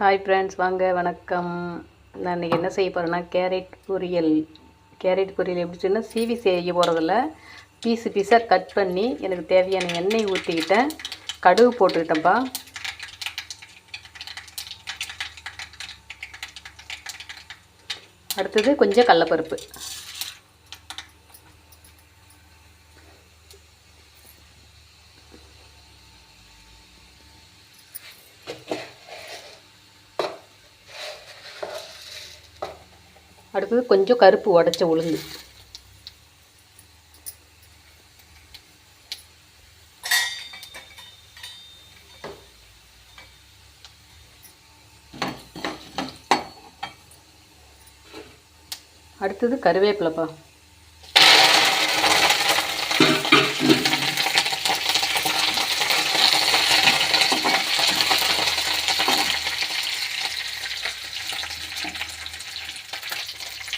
Hi friends வாங்க வணக்கம். நான் இன்றைக்கி என்ன செய்ய போகிறேன்னா கேரட் பொரியல். கேரட் பொரியல் எப்படி சொன்னால் சீவி செய்ய போகிறதில்ல பீஸு பீஸாக கட் பண்ணி எனக்கு தேவையான எண்ணெய் ஊற்றிக்கிட்டேன் கடுகு போட்டுக்கிட்டேன்ப்பா. அடுத்தது கொஞ்சம் கடலப்பருப்பு. அடுத்தது கொஞ்சம் கருப்பு உடச்ச உளுந்து. அடுத்தது கருவேப்பிலப்பா.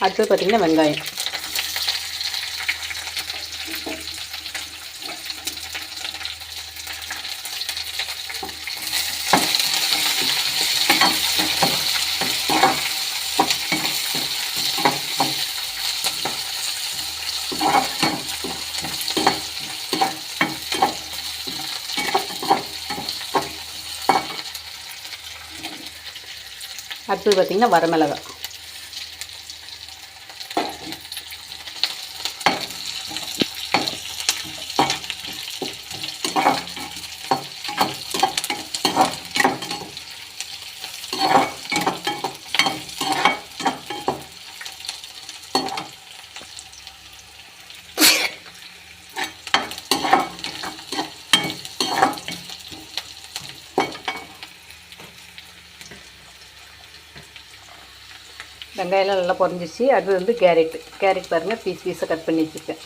அடுத்தது பார்த்திங்கன்னா வெங்காயம். அடுத்தது பார்த்திங்கன்னா வரமிளகாய். வெங்காயம்லாம் நல்லா பொரிஞ்சிச்சு. அது வந்து கேரட். கேரட் பாருங்கள் பீஸ் பீஸாக கட் பண்ணி வச்சுருக்கேன்.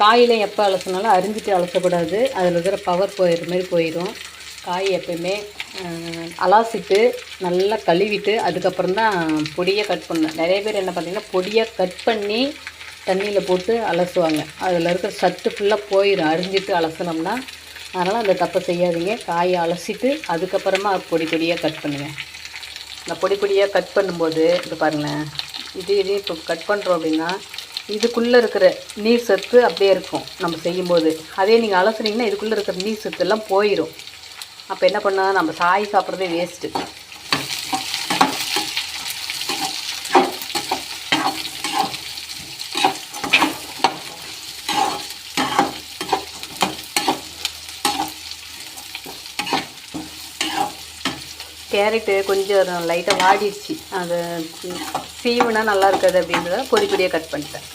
காயில் எப்போ அலசினாலும் அரிஞ்சிட்டு அலசக்கூடாது. அதில் இருக்கிற பவர் போயிடுற மாதிரி போயிடும். காய் எப்பயுமே அலாசிட்டு நல்லா கழுவிட்டு அதுக்கப்புறம் தான் பொடியை கட் பண்ணணும். நிறைய பேர் என்ன பண்ணுறீங்கன்னா பொடியை கட் பண்ணி தண்ணியில் போட்டு அலசுவாங்க. அதில் இருக்கிற சத்து ஃபுல்லாக போயிடும் அரிஞ்சிட்டு அலசினோம்னா அதனால் அந்த தப்பை செய்யாதீங்க. காயை அலசிட்டு அதுக்கப்புறமா பொடி பொடியாக கட் பண்ணுங்கள் இந்த பொடி பொடியாக கட் பண்ணும்போது இது பாருங்களேன். இது இது இப்போ கட் பண்ணுறோம் அப்படின்னா இதுக்குள்ளே இருக்கிற நீர் சத்து அப்படியே இருக்கும் நம்ம செய்யும்போது. அதே நீங்கள் அலசுனீங்கன்னா இதுக்குள்ளே இருக்கிற நீர் சத்து எல்லாம் போயிடும் அப்போ என்ன பண்ணால் நம்ம சாய் சாப்பிட்றதே வேஸ்ட்டு கேரட்டு கொஞ்சம் லைட்டாக வாடிடுச்சு. அது சீவுனா நல்லா இருக்காது அப்படின்றத பொடி பொடியாக கட் பண்ணிட்டேன்.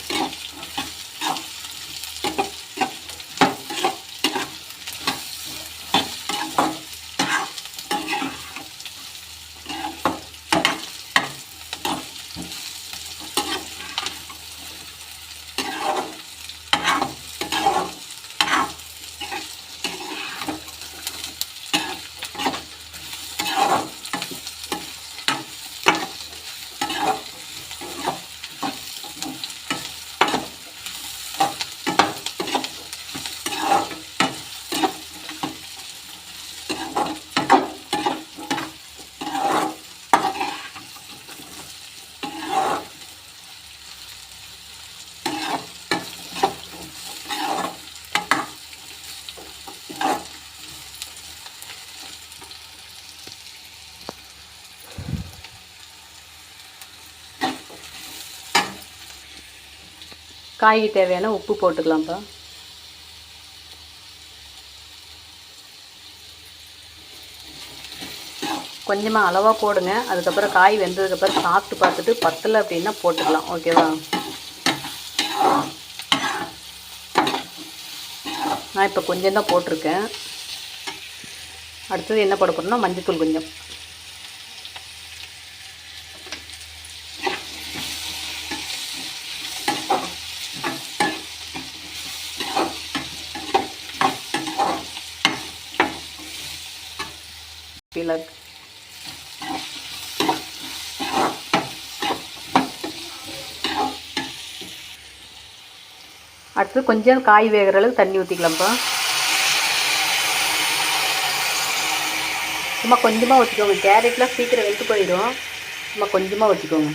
காய்க்கு தேவையான உப்பு போட்டுக்கலாம்ப்பா. கொஞ்சமாக அளவாக போடுங்க. அதுக்கப்புறம் காய் வெந்ததுக்கப்புறம் சாப்பிட்டு பார்த்துட்டு பத்தலை அப்படின்னா போட்டுக்கலாம். ஓகேவா? நான் இப்போ கொஞ்சம் தான் போட்டிருக்கேன். அடுத்தது என்ன போட போகிறோம்னா மஞ்சத்தூள் கொஞ்சம். பிளக் அடுத்து கொஞ்சம் காய் வேகிற அளவுக்கு தண்ணி ஊற்றிக்கலாம்ப்பா சும்மா கொஞ்சமாக வச்சுக்கோங்க கேரட்லாம் சீக்கிரம் வெளுத்து போயிடும். சும்மா கொஞ்சமாக வச்சுக்கோங்க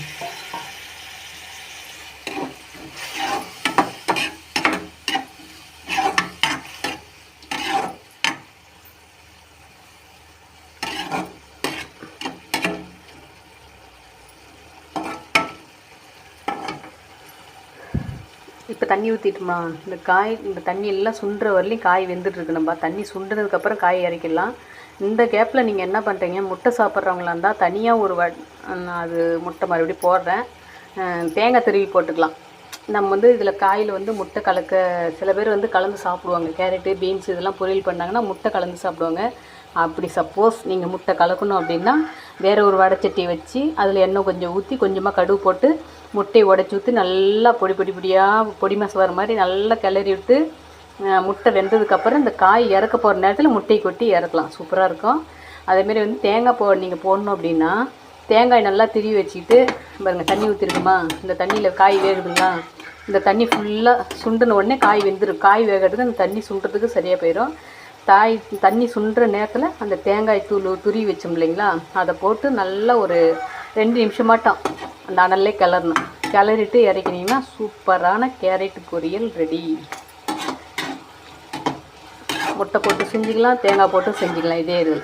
இப்போ தண்ணி ஊற்றிட்டோமா இந்த காய் இந்த தண்ணி எல்லாம் சுண்டுற வரலையும் காய் வெந்துட்டுருக்கு நம்ம தண்ணி சுண்டுனதுக்கப்புறம் காய் இறக்கிடலாம். இந்த கேப்பில் நீங்கள் என்ன பண்ணுறீங்க முட்டை சாப்பிட்றவங்களா இருந்தால் தனியாக ஒரு வ நான் அது முட்டை மறுபடியும் போடுறேன். தேங்காய் திருவி போட்டுக்கலாம். நம்ம வந்து இதில் காயில் வந்து முட்டை கலக்க சில பேர் வந்து கலந்து சாப்பிடுவாங்க. கேரட்டு பீன்ஸ் இதெல்லாம் பொரியல் பண்ணாங்கன்னா முட்டை கலந்து சாப்பிடுவாங்க. அப்படி சப்போஸ் நீங்கள் முட்டை கலக்கணும் அப்படின்னா வேறு ஒரு வடைச்சட்டியை வச்சு அதில் எண்ணெய் கொஞ்சம் ஊற்றி கொஞ்சமாக கடுகு போட்டு முட்டையை உடச்சி ஊற்றி நல்லா பொடி பொடி பொடியாக பொடி மாசம் வர மாதிரி நல்லா கிளறி விட்டு முட்டை வெந்ததுக்கப்புறம் இந்த காய் இறக்க போகிற நேரத்தில் முட்டையை கொட்டி இறக்கலாம். சூப்பராக இருக்கும். அதேமாரி வந்து தேங்காய் போ நீங்கள் போடணும் அப்படின்னா தேங்காய் நல்லா திருவி வச்சுக்கிட்டு பாருங்கள் தண்ணி ஊற்றிருக்குமா இந்த தண்ணியில் காய் வேகுதுங்களா? இந்த தண்ணி ஃபுல்லாக சுண்டின உடனே காய் வெந்துடும் காய் வேகிறதுக்கு அந்த தண்ணி சுண்டுறதுக்கு சரியாக போயிடும் தாய் தண்ணி சுண்டுற நேரத்தில் அந்த தேங்காய் தூள் துருவி வச்சோம் இல்லைங்களா? அதை போட்டு நல்லா ஒரு ரெண்டு நிமிஷமாட்டம் அந்த அனல்லே கிளறணும். கிளறிட்டு இறக்கினீங்கன்னா சூப்பரான கேரட் பொரியல் ரெடி. முட்டை போட்டு செஞ்சுக்கலாம் தேங்காய் போட்டு செஞ்சுக்கலாம் இதே இதில்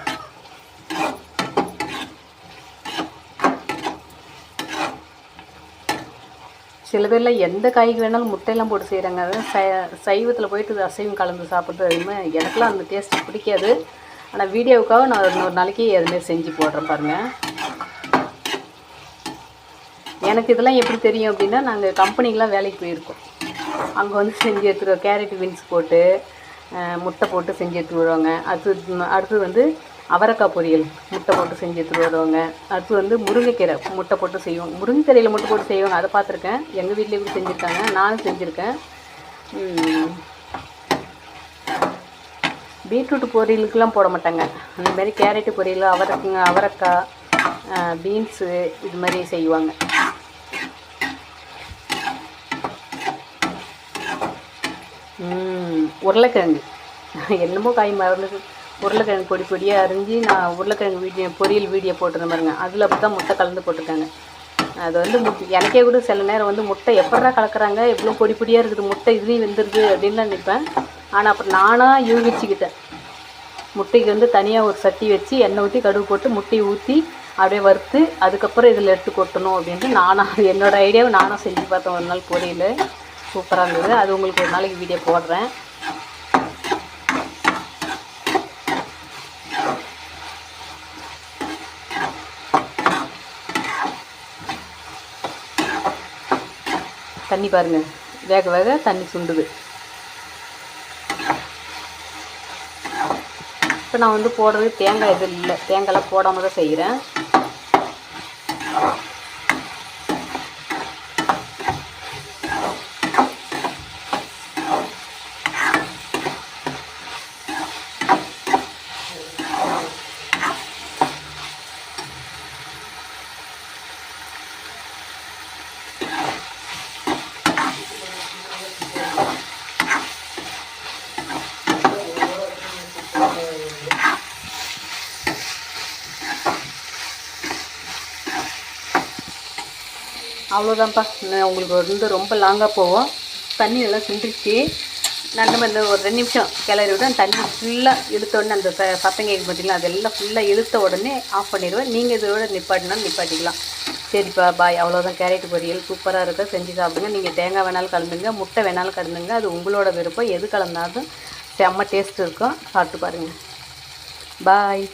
சில பேரில் எந்த காய்க்கு வேணாலும் முட்டையெல்லாம் போட்டு செய்கிறாங்க அதாவது சை சைவத்தில் போயிட்டு அசைவம் கலந்து சாப்பிட்றது அதுவுமே எனக்கெலாம் அந்த டேஸ்ட் பிடிக்காது. ஆனால் வீடியோவுக்காக நான் இன்னொரு நாளைக்கு அதுமாரி செஞ்சு போடுறேன் பாருங்கள் எனக்கு இதெல்லாம் எப்படி தெரியும் அப்படின்னா நாங்கள் கம்பெனிக்கெலாம் வேலைக்கு போயிருக்கோம். அங்கே வந்து செஞ்சு எடுத்துருவோம். கேரட் பீன்ஸ் போட்டு முட்டை போட்டு செஞ்சு எடுத்துட்டு வருவாங்க. அடுத்து அடுத்தது வந்து அவரைக்காய் பொரியல் முட்டை போட்டு செஞ்சு எடுத்துகிட்டு வருவாங்க. அடுத்து வந்து முருங்கைக்கீரை முட்டை போட்டு செய்வோம். முருங்கைக்கீரையில் முட்டை போட்டு செய்வாங்க. அதை பார்த்துருக்கேன். எங்கள் வீட்டிலே இப்படி செஞ்சுருக்காங்க. நானும் செஞ்சுருக்கேன். பீட்ரூட் பொரியலுக்கெலாம் போட மாட்டாங்க. அந்தமாரி கேரட்டு பொரியல் அவரைக்கு அவரைக்காய் பீன்ஸு இது மாதிரி செய்வாங்க. உருளைக்கிழங்கு. என்னமோ காய் மறந்து உருளைக்கிழங்கு பொடி பொடியாக அரிஞ்சு நான் உருளைக்கிழங்கு வீடியோ பொரியல் வீடியோ போட்டிருந்தேன் பாருங்க. அதில் அப்படி தான் முட்டை கலந்து போட்டிருக்காங்க. அது வந்து எனக்கே கூட சில நேரம் வந்து முட்டை எப்படா கலக்குறாங்க எவ்வளோ பொடி பொடியாக இருக்குது முட்டை இதுலேயும் வெந்துருது அப்படின்லாம் நினைப்பேன். ஆனால் அப்புறம் நானாக யூகிச்சுக்கிட்டேன். முட்டைக்கு வந்து தனியாக ஒரு சட்டி வச்சு எண்ணெய் ஊற்றி கடுகு போட்டு முட்டையை ஊற்றி அப்படியே வறுத்து அதுக்கப்புறம் இதில் எடுத்து கொட்டணும் அப்படின்ட்டு நானாக என்னோடய ஐடியாவை நானும் செஞ்சு பார்த்தேன். ஒரு நாள் பொரியல். சூப்பராக இருந்தது. அது உங்களுக்கு ஒரு நாளைக்கு வீடியோ போடுறேன். தண்ணி பாருங்கள் வேக வேக தண்ணி சுண்டுது. இப்போ நான் வந்து போடுறது தேங்காய் எதுவும் இல்லை. தேங்காய்லாம் போடாமல் தான் செய்கிறேன் அவ்வளோதான்ப்பா. நான் உங்களுக்கு வந்து ரொம்ப லாங்காக போவோம் தண்ணி நல்லா சிந்திச்சு நான் நம்ம இந்த ஒரு ரெண்டு நிமிஷம் கிளறி விட்டு தண்ணி ஃபுல்லாக இழுத்த உடனே அந்த ச சத்தம் கேட்க பார்த்தீங்களா அதெல்லாம் ஃபுல்லாக இழுத்த உடனே ஆஃப் பண்ணிடுவேன். நீங்கள் இதோட நிப்பாட்டினாலும் நிப்பாட்டிக்கலாம். சரிப்பா பாய் அவ்வளோதான் கேரட் பொரியல் சூப்பராக இருக்க செஞ்சு சாப்பிடுங்க. நீங்கள் தேங்காய் வேணாலும் கலந்துங்க முட்டை வேணாலும் கலந்துங்க. அது உங்களோட விருப்பம். எது கலந்தாலும் செம்ம டேஸ்ட் இருக்கும். சாப்பிட்டு பாருங்கள் பாய்